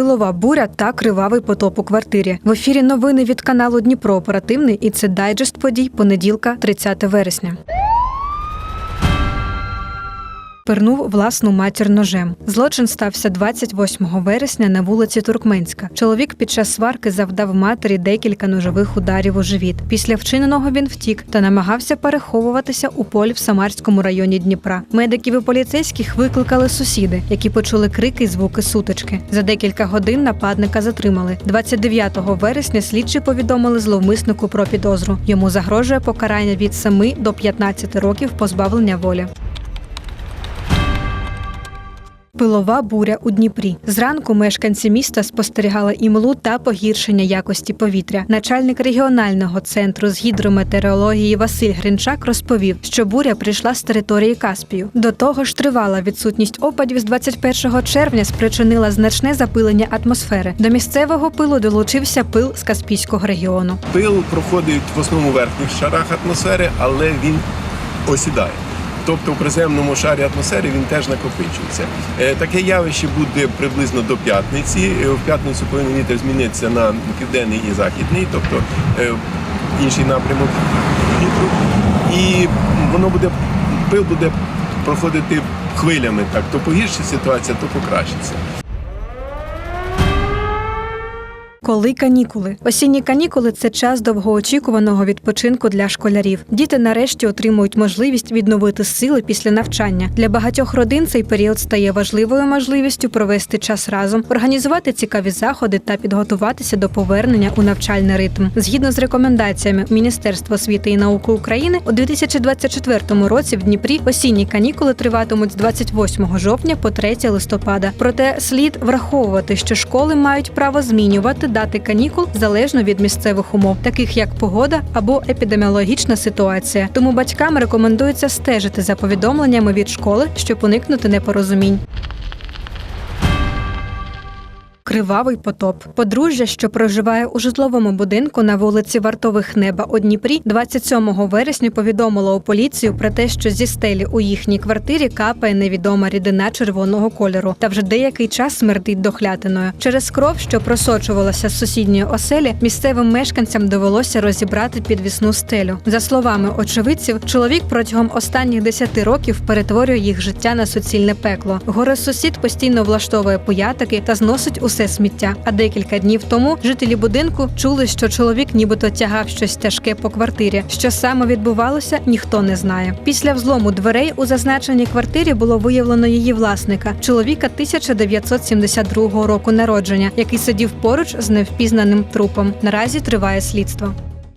Пилова буря та кривавий потоп у квартирі. В ефірі новини від каналу Дніпро Оперативний і це дайджест подій понеділка, 30 вересня. Пернув власну матір ножем. Злочин стався 28 вересня на вулиці Туркменська. Чоловік під час сварки завдав матері декілька ножових ударів у живіт. Після вчиненого він втік та намагався переховуватися у полі в Самарському районі Дніпра. Медиків і поліцейських викликали сусіди, які почули крики й звуки сутички. За декілька годин нападника затримали. 29 вересня слідчі повідомили зловмиснику про підозру. Йому загрожує покарання від 7 до 15 років позбавлення волі. Пилова буря у Дніпрі. Зранку мешканці міста спостерігали імлу та погіршення якості повітря. Начальник регіонального центру з гідрометеорології Василь Гринчак розповів, що буря прийшла з території Каспію. До того ж, тривала відсутність опадів з 21 червня спричинила значне запилення атмосфери. До місцевого пилу долучився пил з Каспійського регіону. Пил проходить в основному верхніх шарах атмосфери, але він осідає. Тобто в приземному шарі атмосфери він теж накопичується. Е, Таке явище буде приблизно до п'ятниці. Е, В п'ятницю повинен вітер змінитися на південний і західний, тобто е, інший напрямок вітру. І воно буде, пил буде проходити хвилями. Так, то погіршиться ситуація, то покращиться. Коли канікули? Осінні канікули це час довгоочікуваного відпочинку для школярів. Діти нарешті отримують можливість відновити сили після навчання. Для багатьох родин цей період стає важливою можливістю провести час разом, організувати цікаві заходи та підготуватися до повернення у навчальний ритм. Згідно з рекомендаціями Міністерства освіти і науки України, у 2024 році в Дніпрі осінні канікули триватимуть з 28 жовтня по 3 листопада. Проте слід враховувати, що школи мають право змінювати дати канікул залежно від місцевих умов, таких як погода або епідеміологічна ситуація. Тому батькам рекомендується стежити за повідомленнями від школи, щоб уникнути непорозумінь. Кривавий потоп. Подружжя, що проживає у житловому будинку на вулиці Вартових Неба у Дніпрі, 27 вересня повідомило у поліцію про те, що зі стелі у їхній квартирі капає невідома рідина червоного кольору та вже деякий час смердить дохлятиною. Через кров, що просочувалася з сусідньої оселі, місцевим мешканцям довелося розібрати підвісну стелю. За словами очевидців, чоловік протягом останніх 10 років перетворює їх життя на суцільне пекло. Горе сусід постійно влаштовує пиятики та зносить усе сміття. А декілька днів тому жителі будинку чули, що чоловік нібито тягав щось тяжке по квартирі. Що саме відбувалося, ніхто не знає. Після взлому дверей у зазначеній квартирі було виявлено її власника, чоловіка 1972 року народження, який сидів поруч з невпізнаним трупом. Наразі триває слідство.